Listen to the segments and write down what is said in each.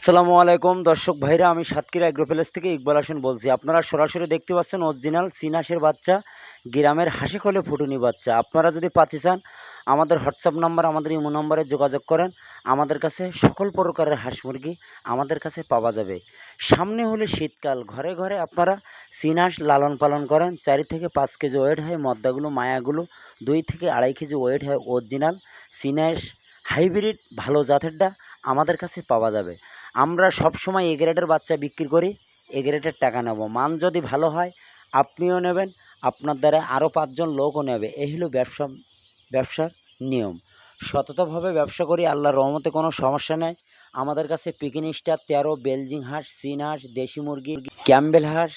আসসালামু আলাইকুম। দর্শক ভাইরা, আমি সাতক্ষীরা এগ্রো প্যালেস থেকে ইকবাল হাসান বলছি। আপনারা সরাসরি দেখতে পাচ্ছেন অরিজিনাল সিনাসের বাচ্চা, গ্রামের হাসি খোলে ফুটুনি বাচ্চা। আপনারা যদি পাতি চান, আমাদের হোয়াটসঅ্যাপ নাম্বার, আমাদের ইমো নম্বরে যোগাযোগ করেন। আমাদের কাছে সকল প্রকারের হাঁস মুরগি আমাদের কাছে পাওয়া যাবে। সামনে হলে শীতকাল। ঘরে ঘরে আপনারা সিনাস লালন পালন করেন। চারি থেকে পাঁচ কেজি ওয়েট হয় মদ্দাগুলো, মায়াগুলো, দুই থেকে আড়াই কেজি ওয়েট হয় অরিজিনাল সিনাস হাইব্রিড ভালো জাতেরটা আমাদের কাছে পাওয়া যাবে। আমরা সব সময় এ বাচ্চা বিক্রি করি, এ টাকা নেব। মান যদি ভালো হয়, আপনিও নেবেন, আপনার দ্বারা আরও পাঁচজন লোকও নেবে। এই হলো ব্যবসা, ব্যবসার নিয়ম। সততভাবে ব্যবসা করি, আল্লাহর রহমতে কোনো সমস্যা নেই। আমাদের কাছে পিকিন স্টার, তেরো, বেলজিং হাঁস, চীন হাঁস, দেশি মুরগি, ক্যাম্বেল হাঁস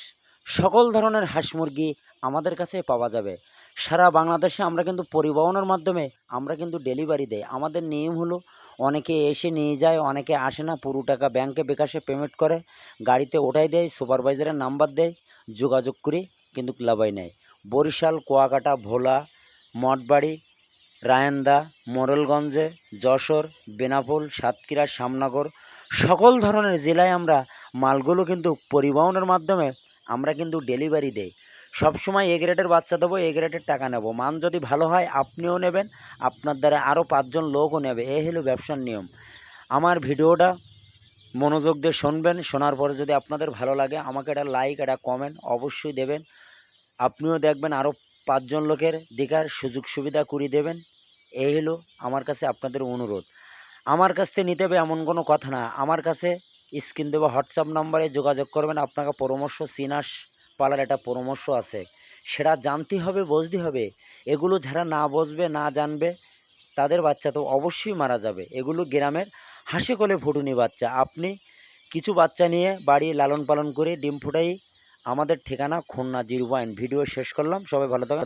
সকল ধরনের হাঁস মুরগি আমাদের কাছে পাওয়া যাবে। সারা বাংলাদেশে আমরা কিন্তু পরিবহনের মাধ্যমে আমরা কিন্তু ডেলিভারি দেই। আমাদের নিয়ম হলো, অনেকে এসে নিয়ে যায়, অনেকে আসে না, পুরো টাকা ব্যাংকে বিকাশে পেমেন্ট করে, গাড়িতে ওঠাই দেয় সুপারভাইজারের নাম্বার দেয়, যোগাযোগ করে, কিন্তু লাভাই নেয় বরিশাল, কুয়াকাটা, ভোলা, মঠবাড়ি, রায়ন্দা, মোরেলগঞ্জে, যশোর, বেনাপোল, সাতক্ষীরা শ্যামনগর সকল ধরনের জেলায় আমরা মালগুলো কিন্তু পরিবহনের মাধ্যমে আমরা কিন্তু ডেলিভারি দেই। সবসময় এ গ্রেডের বাচ্চা দেবো এ গ্রেডের টাকা নেব। মান যদি ভালো হয়, আপনিও নেবেন, আপনার দ্বারা আরও পাঁচজন লোকও নেবে। এই হলো ব্যবসার নিয়ম। আমার ভিডিওটা মনোযোগ দিয়ে শুনবেন, শোনার পরে যদি আপনাদের ভালো লাগে, আমাকে একটা লাইক একটা কমেন্ট অবশ্যই দেবেন। আপনিও দেখবেন আরও পাঁচজন লোকের দেখার সুযোগ সুবিধা করে দেবেন। এই হলো আমার কাছে আপনাদের অনুরোধ। আমার কাছ থেকে নিতে হবে এমন কোনো কথা না। আমার কাছে স্ক্রিন দেওয়া হোয়াটসঅ্যাপ নাম্বারে যোগাযোগ করবেন। আপনাকে পরামর্শ, সিনাস পালার একটা পরামর্শ আছে। সেটা জানতে হবে, বুঝতে হবে। এগুলো যারা না বুঝবে, না জানবে, তাদের বাচ্চা তো অবশ্যই মারা যাবে। এগুলো গ্রামের হাসি কোলে ফুটুনি বাচ্চা। আপনি কিছু বাচ্চা নিয়ে বাড়ি লালন পালন করে ডিম ফুটাই আমাদের ঠিকানা খুলনা জিরো পয়েন্ট ভিডিও শেষ করলাম। সবাই ভালো থাকবেন।